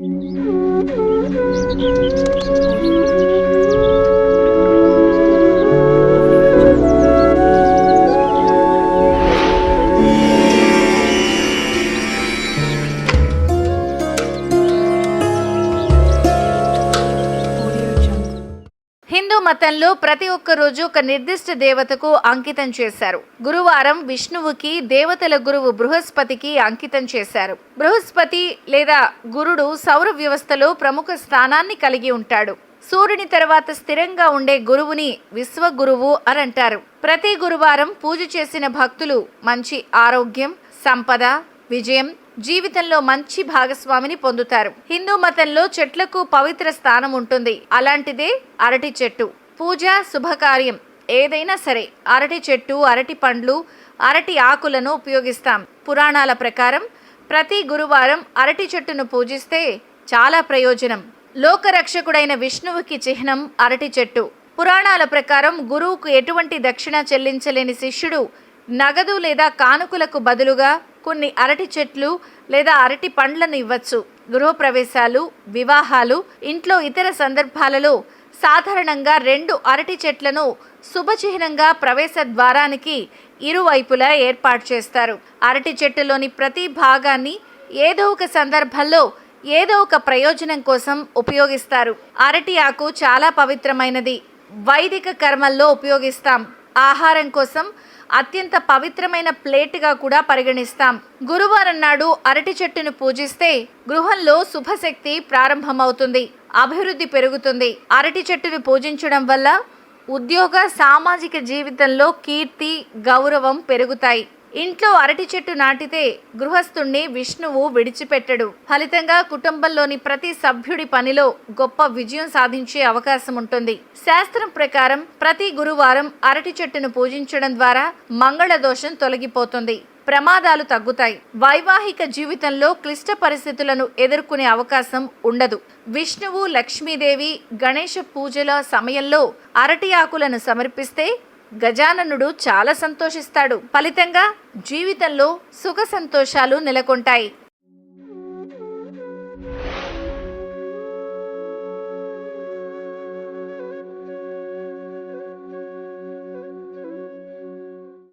うん。మతంలో ప్రతి ఒక్క రోజు ఒక నిర్దిష్ట దేవతకు అంకితం చేశారు. గురువారం విష్ణువుకి దేవతల గురువు బృహస్పతికి అంకితం చేశారు. బృహస్పతి లేదా గురుడు సౌర వ్యవస్థలో ప్రముఖ స్థానాన్ని కలిగి ఉంటాడు. సూర్యుని తర్వాత స్థిరంగా ఉండే గురువుని విశ్వగురువు అని అంటారు. ప్రతి గురువారం పూజ చేసిన భక్తులు మంచి ఆరోగ్యం సంపద విజయం జీవితంలో మంచి భాగస్వామిని పొందుతారు. హిందూ మతంలో చెట్లకు పవిత్ర స్థానం ఉంటుంది. అలాంటిదే అరటి చెట్టు. పూజ శుభకార్యం. ఏదైనా సరే అరటి చెట్టు అరటి పండ్లు అరటి ఆకులను ఉపయోగిస్తాం. పురాణాల ప్రకారం ప్రతి గురువారం అరటి చెట్టును పూజిస్తే చాలా ప్రయోజనం. లోకరక్షకుడైన విష్ణువుకి చిహ్నం అరటి చెట్టు. పురాణాల ప్రకారం గురువుకు ఎటువంటి దక్షిణ చెల్లించలేని శిష్యుడు నగదు లేదా కానుకలకు బదులుగా కొన్ని అరటి చెట్లు లేదా అరటి పండ్లను ఇవ్వచ్చు. గృహప్రవేశాలు వివాహాలు ఇంట్లో ఇతర సందర్భాలలో సాధారణంగా రెండు అరటి చెట్లను శుభచిహ్నంగా ప్రవేశ ద్వారానికి ఇరువైపులా ఏర్పాటు చేస్తారు. అరటి చెట్టులోని ప్రతి భాగాన్ని ఏదో ఒక సందర్భంలో ఏదో ఒక ప్రయోజనం కోసం ఉపయోగిస్తారు. అరటి ఆకు చాలా పవిత్రమైనది. వైదిక కర్మల్లో ఉపయోగిస్తాం. ఆహారం కోసం అత్యంత పవిత్రమైన ప్లేట్గా కూడా పరిగణిస్తాం. గురువారం నాడు అరటి చెట్టును పూజిస్తే గృహంలో శుభశక్తి ప్రారంభమవుతుంది. అభివృద్ధి పెరుగుతుంది. అరటి చెట్టును పూజించడం వల్ల ఉద్యోగ సామాజిక జీవితంలో కీర్తి గౌరవం పెరుగుతాయి. ఇంట్లో అరటి చెట్టు నాటితే గృహస్థుణ్ణి విష్ణువు విడిచిపెట్టడు. ఫలితంగా కుటుంబంలోని ప్రతి సభ్యుడి పనిలో గొప్ప విజయం సాధించే అవకాశం ఉంటుంది శాస్త్రం ప్రకారం ప్రతి గురువారం అరటి చెట్టును పూజించడం ద్వారా మంగళ దోషం తొలగిపోతుంది. ప్రమాదాలు తగ్గుతాయి. వైవాహిక జీవితంలో క్లిష్ట పరిస్థితులను ఎదుర్కొనే అవకాశం ఉండదు. విష్ణువు లక్ష్మీదేవి గణేష పూజల సమయంలో అరటి ఆకులను సమర్పిస్తే గజాననుడు చాలా సంతోషిస్తాడు. ఫలితంగా జీవితంలో సుఖ సంతోషాలు నెలకొంటాయి.